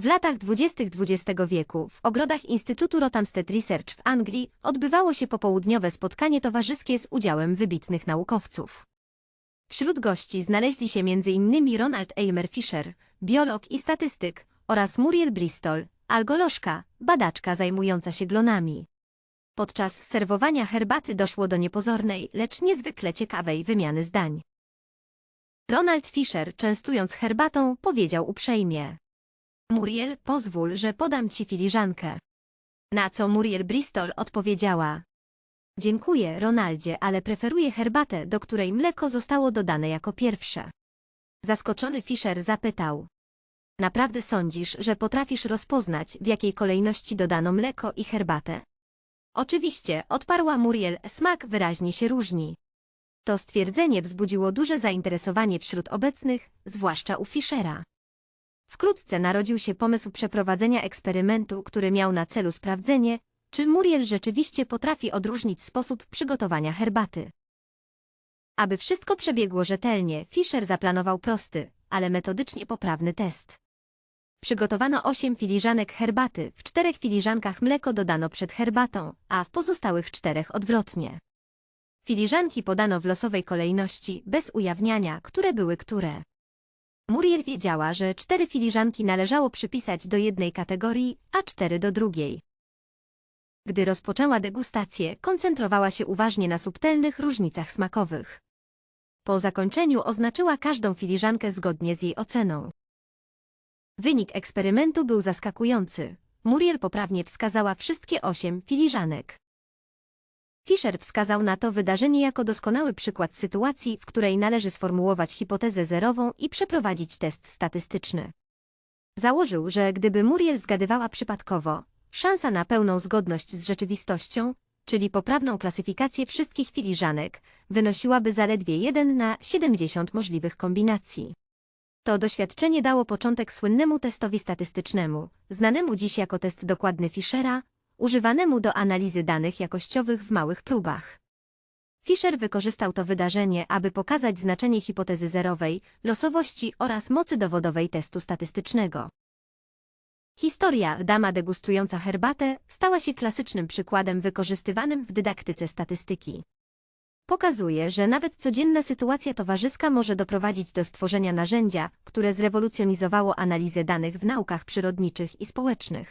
W latach 20. XX wieku w ogrodach Instytutu Rothamsted Research w Anglii odbywało się popołudniowe spotkanie towarzyskie z udziałem wybitnych naukowców. Wśród gości znaleźli się m.in. Ronald Aylmer Fisher, biolog i statystyk, oraz Muriel Bristol, algolożka, badaczka zajmująca się glonami. Podczas serwowania herbaty doszło do niepozornej, lecz niezwykle ciekawej wymiany zdań. Ronald Fisher, częstując herbatą, powiedział uprzejmie. Muriel, pozwól, że podam ci filiżankę. Na co Muriel Bristol odpowiedziała. Dziękuję, Ronaldzie, ale preferuję herbatę, do której mleko zostało dodane jako pierwsze. Zaskoczony Fisher zapytał. Naprawdę sądzisz, że potrafisz rozpoznać, w jakiej kolejności dodano mleko i herbatę? Oczywiście, odparła Muriel, smak wyraźnie się różni. To stwierdzenie wzbudziło duże zainteresowanie wśród obecnych, zwłaszcza u Fischera. Wkrótce narodził się pomysł przeprowadzenia eksperymentu, który miał na celu sprawdzenie, czy Muriel rzeczywiście potrafi odróżnić sposób przygotowania herbaty. Aby wszystko przebiegło rzetelnie, Fischer zaplanował prosty, ale metodycznie poprawny test. Przygotowano 8 filiżanek herbaty, w czterech filiżankach mleko dodano przed herbatą, a w pozostałych czterech odwrotnie. Filiżanki podano w losowej kolejności, bez ujawniania, które były które. Muriel wiedziała, że cztery filiżanki należało przypisać do jednej kategorii, a cztery do drugiej. Gdy rozpoczęła degustację, koncentrowała się uważnie na subtelnych różnicach smakowych. Po zakończeniu oznaczyła każdą filiżankę zgodnie z jej oceną. Wynik eksperymentu był zaskakujący. Muriel poprawnie wskazała wszystkie osiem filiżanek. Fischer wskazał na to wydarzenie jako doskonały przykład sytuacji, w której należy sformułować hipotezę zerową i przeprowadzić test statystyczny. Założył, że gdyby Muriel zgadywała przypadkowo, szansa na pełną zgodność z rzeczywistością, czyli poprawną klasyfikację wszystkich filiżanek, wynosiłaby zaledwie 1 na 70 możliwych kombinacji. To doświadczenie dało początek słynnemu testowi statystycznemu, znanemu dziś jako test dokładny Fischera, używanemu do analizy danych jakościowych w małych próbach. Fischer wykorzystał to wydarzenie, aby pokazać znaczenie hipotezy zerowej, losowości oraz mocy dowodowej testu statystycznego. Historia dama degustująca herbatę stała się klasycznym przykładem wykorzystywanym w dydaktyce statystyki. Pokazuje, że nawet codzienna sytuacja towarzyska może doprowadzić do stworzenia narzędzia, które zrewolucjonizowało analizę danych w naukach przyrodniczych i społecznych.